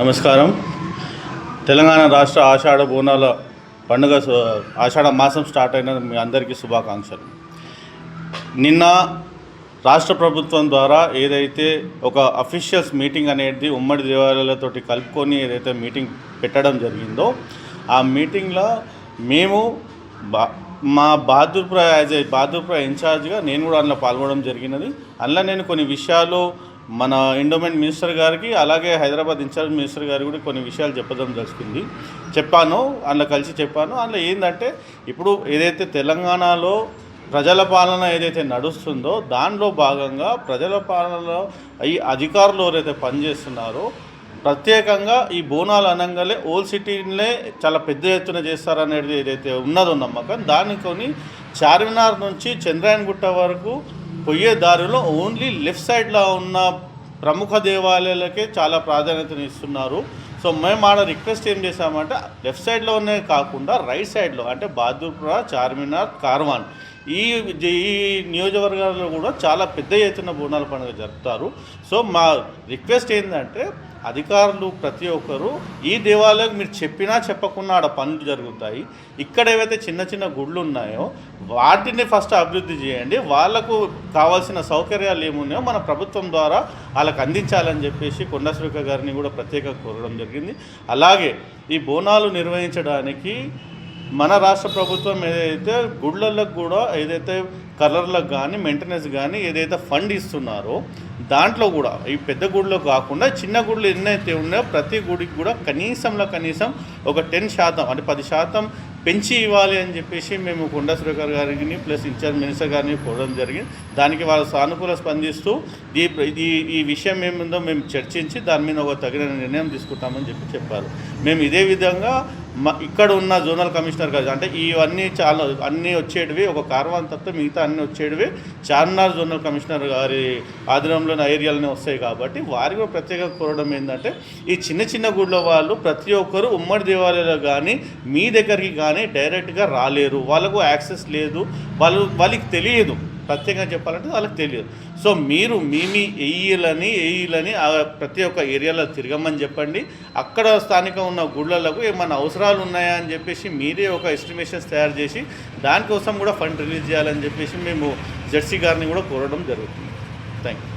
నమస్కారం. తెలంగాణ రాష్ట్ర ఆషాఢ బోనాల పండుగ ఆషాఢ మాసం స్టార్ట్ అయిన మీ అందరికీ శుభాకాంక్షలు. నిన్న రాష్ట్ర ప్రభుత్వం ద్వారా ఏదైతే ఒక అఫీషియల్స్ మీటింగ్ అనేది ఉమ్మడి దేవాలయాలతోటి కలుపుకొని ఏదైతే మీటింగ్ పెట్టడం జరిగిందో ఆ మీటింగ్లో మేము బా మా బహదూర్పుర యాజ్ ఏ ఇన్ఛార్జ్గా నేను కూడా అందులో పాల్గొనడం జరిగినది. అందులో నేను కొన్ని విషయాలు మన ఎండోమెంట్ మినిస్టర్ గారికి అలాగే హైదరాబాద్ ఇన్ఛార్జ్ మినిస్టర్ గారికి కూడా కొన్ని విషయాలు చెప్పడం జరుగుతుంది చెప్పాను అందులో కలిసి చెప్పాను. అందులో ఏంటంటే ఇప్పుడు ఏదైతే తెలంగాణలో ప్రజల పాలన ఏదైతే నడుస్తుందో దానిలో భాగంగా ప్రజల పాలనలో ఈ అధికారులు ఎవరైతే పనిచేస్తున్నారో ప్రత్యేకంగా ఈ బోనాలు అనగానే ఓల్డ్ సిటీనే చాలా పెద్ద ఎత్తున చేస్తారనేది ఏదైతే ఉన్నదో నమ్మకం దాన్ని కొని చార్మినార్ నుంచి చంద్రాయణగుట్ట వరకు పోయే దారిలో ఓన్లీ లెఫ్ట్ సైడ్లో ఉన్న ప్రముఖ దేవాలయాలకే చాలా ప్రాధాన్యతను ఇస్తున్నారు సో మేము ఆడ రిక్వెస్ట్ ఏం చేసామంటే లెఫ్ట్ సైడ్లోనే కాకుండా రైట్ సైడ్లో అంటే బహదూర్పుర చార్మినార్ కార్వాన్. ఈ ఈ నియోజకవర్గాల్లో కూడా చాలా పెద్ద ఎత్తున బోనాల పండుగ జరుపుతారు. సో మా రిక్వెస్ట్ ఏంటంటే అధికారులు ప్రతి ఒక్కరు ఈ దేవాలయం మీరు చెప్పినా చెప్పకుండా ఆడ పనులు జరుగుతాయి. ఇక్కడ ఏవైతే చిన్న చిన్న గుళ్ళు ఉన్నాయో వాటిని ఫస్ట్ అభివృద్ధి చేయండి. వాళ్ళకు కావాల్సిన సౌకర్యాలు ఏమున్నాయో మన ప్రభుత్వం ద్వారా వాళ్ళకి అందించాలని చెప్పేసి కొండశ్రీక గారిని కూడా ప్రత్యేకంగా కోరడం జరిగింది. అలాగే ఈ బోనాలు నిర్వహించడానికి మన రాష్ట్ర ప్రభుత్వం ఏదైతే గుళ్ళలకు కూడా ఏదైతే కలర్లకు కానీ మెయింటెనెన్స్ కానీ ఏదైతే ఫండ్ ఇస్తున్నారో దాంట్లో కూడా ఈ పెద్ద గుడిలో కాకుండా చిన్న గుళ్ళు ఎన్నైతే ఉన్నాయో ప్రతి గుడికి కూడా కనీసంలో కనీసం ఒక టెన్ శాతం అంటే పది శాతం పెంచి ఇవ్వాలి అని చెప్పేసి మేము కొండ సురేఖర్ గారిని ప్లస్ ఇన్ఛార్జ్ మినిస్టర్ గారిని కోరడం జరిగింది. దానికి వాళ్ళు సానుకూల స్పందిస్తూ ఈ ఈ ఈ విషయం ఏముందో మేము చర్చించి దాని మీద ఒక తగిన నిర్ణయం తీసుకుంటామని చెప్పి చెప్పారు. మేము ఇదే విధంగా ఇక్కడ ఉన్న జోనల్ కమిషనర్ గారు అంటే ఇవన్నీ చాలా అన్నీ వచ్చేటివి ఒక కార్వాన్ తప్ప మిగతా అన్నీ వచ్చేటివి చార్మినార్ జోనల్ కమిషనర్ గారి ఆధీనంలోని ఏరియాలోనే వస్తాయి కాబట్టి వారి కూడా ప్రత్యేకంగా కోరడం ఏంటంటే ఈ చిన్న చిన్న గుడిలో వాళ్ళు ప్రతి ఒక్కరు ఉమ్మడి దేవాలయాలు కానీ మీ దగ్గరికి కానీ డైరెక్ట్గా రాలేరు. వాళ్ళకు యాక్సెస్ లేదు. వాళ్ళు వాళ్ళకి తెలియదు. ప్రత్యేకంగా చెప్పాలంటే వాళ్ళకి తెలియదు. సో మీరు మీ మీ ఏఈలని ఆ ప్రతి ఒక్క ఏరియాలో తిరగమని చెప్పండి. అక్కడ స్థానిక ఉన్న గుళ్ళలకు ఏమైనా అవసరాలు ఉన్నాయా అని చెప్పేసి మీరే ఒక ఎస్టిమేషన్స్ తయారు చేసి దానికోసం కూడా ఫండ్ రిలీజ్ చేయాలని చెప్పేసి మేము జెడ్సీ గారిని కూడా కోరడం జరుగుతుంది. Thank you